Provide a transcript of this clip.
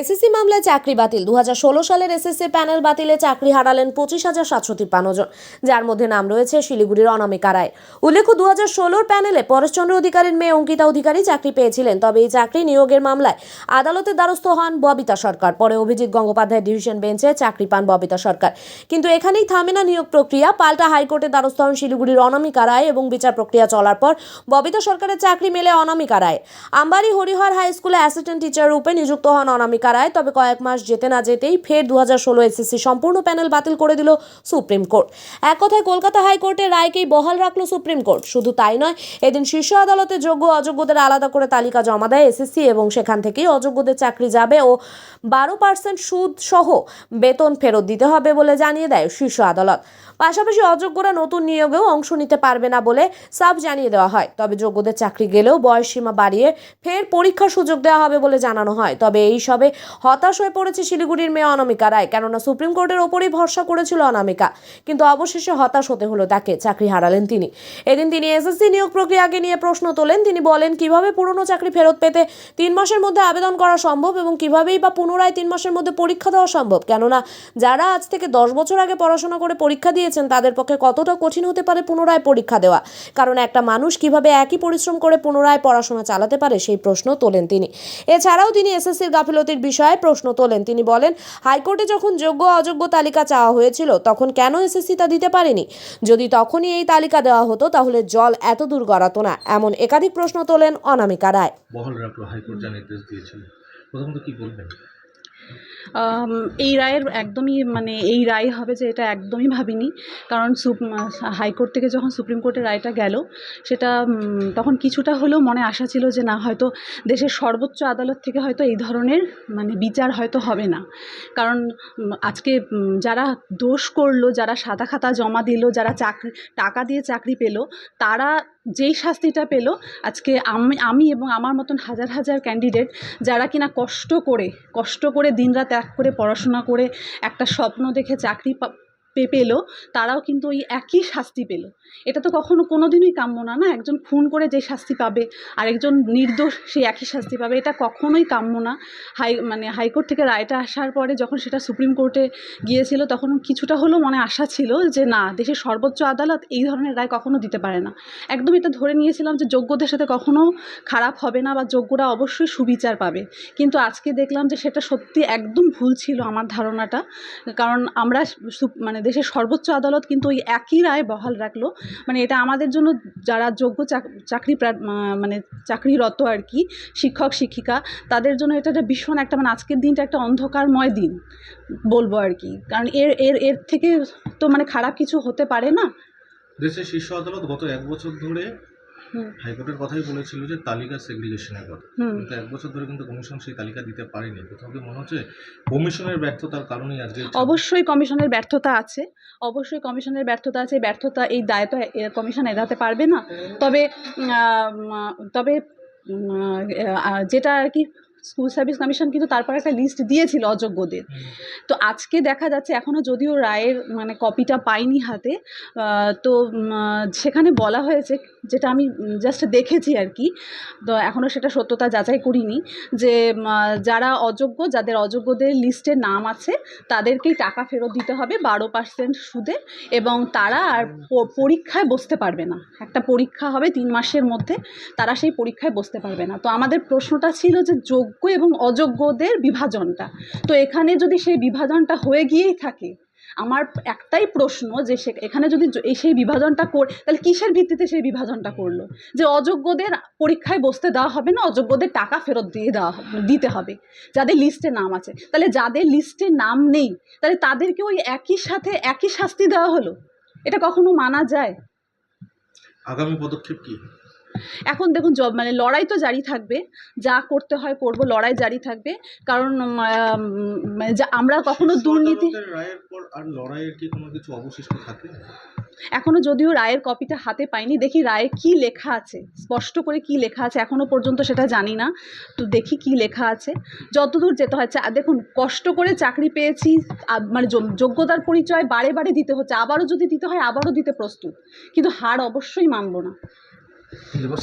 SSC মামলায় চাকরি বাতিল। দু হাজার ষোলো সালের এসএসসি প্যানেল বাতিলে চাকরি হারালেন পঁচিশ হাজার সাতশো তিপ্পান্ন জন, যার মধ্যে নাম রয়েছে শিলিগুড়ির অনামিকা রায়। উল্লেখ্য দু হাজার ষোলোর প্যানেলে পরেশচন্দ্র অধিকারীর মেয়ে অঙ্কিতা অধিকারী চাকরি পেয়েছিলেন, তবে এই চাকরি নিয়োগের মামলায় আদালতের দ্বারস্থ হন ববিতা সরকার। পরে অভিজিৎ গঙ্গোপাধ্যায় ডিভিশন বেঞ্চে চাকরি পান ববিতা সরকার। কিন্তু এখানেই থামে না নিয়োগ প্রক্রিয়া। পাল্টা হাইকোর্টে দ্বারস্থ হন শিলিগুড়ির অনামিকা রায় এবং বিচার প্রক্রিয়া চলার পর ববিতা সরকারের চাকরি মেলে অনামিকা রায়। আম্বারি হরিহর হাই স্কুলে অ্যাসিস্ট্যান্ট টিচার রূপে নিযুক্ত হন অনামিকা রায় তবে কয়েক মাস যেতে না যেতেই ফের দু হাজার ষোলো এসএসসি সম্পূর্ণ প্যানেল বাতিল করে দিল সুপ্রিম কোর্ট। এক কথায় কলকাতা হাইকোর্টের রায়কেই বহাল রাখল সুপ্রিম কোর্ট। শুধু তাই নয়, এদিন শীর্ষ আদালতে যোগ্য অযোগ্যদের আলাদা করে তালিকা জমা দেয় এসএসসি এবং সেখান থেকেই অযোগ্যদের চাকরি যাবে ও বারো পার্সেন্ট সুদ সহ বেতন ফেরত দিতে হবে বলে জানিয়ে দেয় শীর্ষ আদালত। পাশাপাশি অযোগ্যরা নতুন নিয়োগেও অংশ নিতে পারবে না বলে সাব জানিয়ে দেওয়া হয়। তবে যোগ্যদের চাকরি গেলেও বয়স সীমা বাড়িয়ে ফের পরীক্ষার সুযোগ দেওয়া হবে বলে জানানো হয়। তবে এই সবে হতাশ হয়ে পড়েছে শিলিগুড়ির মেয়ে অনামিকা রায়, কেননা সুপ্রিম কোর্টের ওপরেই ভরসা করেছিল অনামিকা। কিন্তু অবশেষে হতাশ হতে হলো তাকে, চাকরি হারালেন তিনি। এদিন তিনি এসএসসি নিয়োগ প্রক্রিয়াকে নিয়ে প্রশ্ন তোলেন। তিনি বলেন, কীভাবে পুরনো চাকরি ফেরত পেতে তিন মাসের মধ্যে আবেদন করা সম্ভব এবং কিভাবেই বা পুনরায় তিন মাসের মধ্যে পরীক্ষা দেওয়া সম্ভব? কেননা যারা আজ থেকে দশ বছর আগে পড়াশোনা করে পরীক্ষা দিয়েছেন, তাদের পক্ষে কতটা কঠিন হতে পারে পুনরায় পরীক্ষা দেওয়া? কারণ একটা মানুষ কীভাবে একই পরিশ্রম করে পুনরায় পড়াশোনা চালাতে পারে, সেই প্রশ্ন তোলেন তিনি। এছাড়াও তিনি এসএসসির গাফিলতির বিষয়ে প্রশ্ন তোলেন। তিনি বলেন, হাইকোর্টে যখন যোগ্য অযোগ্য তালিকা চাওয়া হয়েছিল, তখন কেন এসএসসি তা দিতে পারেনি? যদি তখনই এই তালিকা দেওয়া হতো, তাহলে জল এত দূর গড়াতো না, এমন একাধিক প্রশ্ন তোলেন অনামিকা রায়। বহাল রাখল হাইকোর্ট যা নির্দেশ দিয়েছিল, প্রথমত কি বলবেন? এই রায়ের একদমই মানে এই রায় হবে যে এটা একদমই ভাবিনি। কারণ সুপ হাইকোর্ট থেকে যখন সুপ্রিম কোর্টের রায়টা গেল, সেটা তখন কিছুটা হলেও মনে আশা ছিল যে না, হয়তো দেশের সর্বোচ্চ আদালত থেকে হয়তো এই ধরনের মানে বিচার হয়তো হবে না। কারণ আজকে যারা দোষ করল, যারা সাদা খাতা জমা দিল, যারা চাকরি, টাকা দিয়ে চাকরি পেল, তারা যেই শাস্তিটা পেল, আজকে আমি আমি এবং আমার মতন হাজার হাজার ক্যান্ডিডেট যারা কিনা কষ্ট করে কষ্ট করে দিনরাত এক করে পড়াশোনা করে একটা স্বপ্ন দেখে চাকরি পেল, তারাও কিন্তু ওই একই শাস্তি পেল। এটা তো কখনো কোনো দিনই কাম্য না না? একজন খুন করে যে শাস্তি পাবে আর একজন নির্দোষ সে একই শাস্তি পাবে, এটা কখনোই কাম্য না। হাই মানে হাইকোর্ট থেকে রায়টা আসার পরে যখন সেটা সুপ্রিম কোর্টে গিয়েছিল, তখন কিছুটা হলেও মনে আশা ছিল যে, না, দেশের সর্বোচ্চ আদালত এই ধরনের রায় কখনো দিতে পারে না। একদম এটা ধরে নিয়েছিলাম যে, যোগ্যদের সাথে কখনো খারাপ হবে না বা যোগ্যরা অবশ্যই সুবিচার পাবে। কিন্তু আজকে দেখলাম যে, সেটা সত্যি একদম ভুল ছিল আমার ধারণাটা। কারণ আমরা মানে দেশের সর্বোচ্চ আদালত কিন্তু ওই একই রায় বহাল রাখল। মানে এটা আমাদের জন্য যারা যোগ্য চাক- চাকরি মানে চাকরিরত আর কি, শিক্ষক, শিক্ষিকা, তাদের জন্য এটা একটা ভীষণ একটা মানে আজকের দিনটা একটা অন্ধকারময় দিন বলব আর কি। কারণ এর এর এর থেকে তো মানে খারাপ কিছু হতে পারে না। দেশের শীর্ষ আদালত গত এক বছর ধরে হাইকোর্টের কথাই বলেছিল যে তালিকা সেগ্রিগেশনের কথা। কিন্তু এক বছর ধরে কিন্তু কমিশন সেই তালিকা দিতে পারেনি। কোথাও কি মনে হচ্ছে কমিশনের ব্যর্থতার কারণেই আজকে অবশ্যই কমিশনের ব্যর্থতা আছে। অবশ্যই কমিশনের ব্যর্থতা আছে। ব্যর্থতা এই দায় তো কমিশন এড়াতে পারবে না। তবে তবে যেটা আর কি স্কুল সার্ভিস কমিশন কিন্তু তারপর একটা লিস্ট দিয়েছিল অযোগ্যদের। তো আজকে দেখা যাচ্ছে এখনও যদিও রায়ের মানে কপিটা পাইনি হাতে তো সেখানে বলা হয়েছে, যেটা আমি জাস্ট দেখেছি আর কি, তো এখনও সেটা সত্যতা যাচাই করিনি, যে যারা অযোগ্য, যাদের অযোগ্যদের লিস্টে নাম আছে, তাদেরকেই টাকা ফেরত দিতে হবে বারো পার্সেন্ট সুদে, এবং তারা আর পরীক্ষায় বসতে পারবে না। একটা পরীক্ষা হবে তিন মাসের মধ্যে, তারা সেই পরীক্ষায় বসতে পারবে না। তো আমাদের প্রশ্নটা ছিল যে যোগ্য এবং অযোগ্যদের বিভাজনটা। তো এখানে যদি সেই বিভাজনটা হয়ে গিয়েই থাকে, আমার একটাই প্রশ্ন যে সে এখানে যদি সেই বিভাজনটা কর তাহলে কিসের ভিত্তিতে সেই বিভাজনটা করল? যে অযোগ্যদের পরীক্ষায় বসতে দেওয়া হবে না, অযোগ্যদের টাকা ফেরত দিয়ে দেওয়া দিতে হবে। যাদের লিস্টে নাম আছে। তাহলে যাদের লিস্টে নাম নেই, তাহলে তাদেরকে ওই একই সাথে একই শাস্তি দেওয়া হলো? এটা কখনো মানা যায়? আগামী পদক্ষেপ কি? এখন দেখুন জব মানে লড়াই তো জারি থাকবে যা করতে হয় করব লড়াই জারি থাকবে কারণ মানে যা- আমরা কখনো দুর্নীতি এখনও যদিও রায়ের কপিটা হাতে পাইনি দেখি রায়ে কি লেখা আছে স্পষ্ট করে কি লেখা আছে এখনও পর্যন্ত সেটা জানি না তো দেখি কি লেখা আছে। যতদূর যেতে হয় আর দেখুন কষ্ট করে চাকরি পেয়েছি মানে যোগ্যতার পরিচয় বারে বারে দিতে হচ্ছে আবারও যদি দিতে হয় আবারও দিতে প্রস্তুত কিন্তু হার অবশ্যই মানব না। 你怎么查？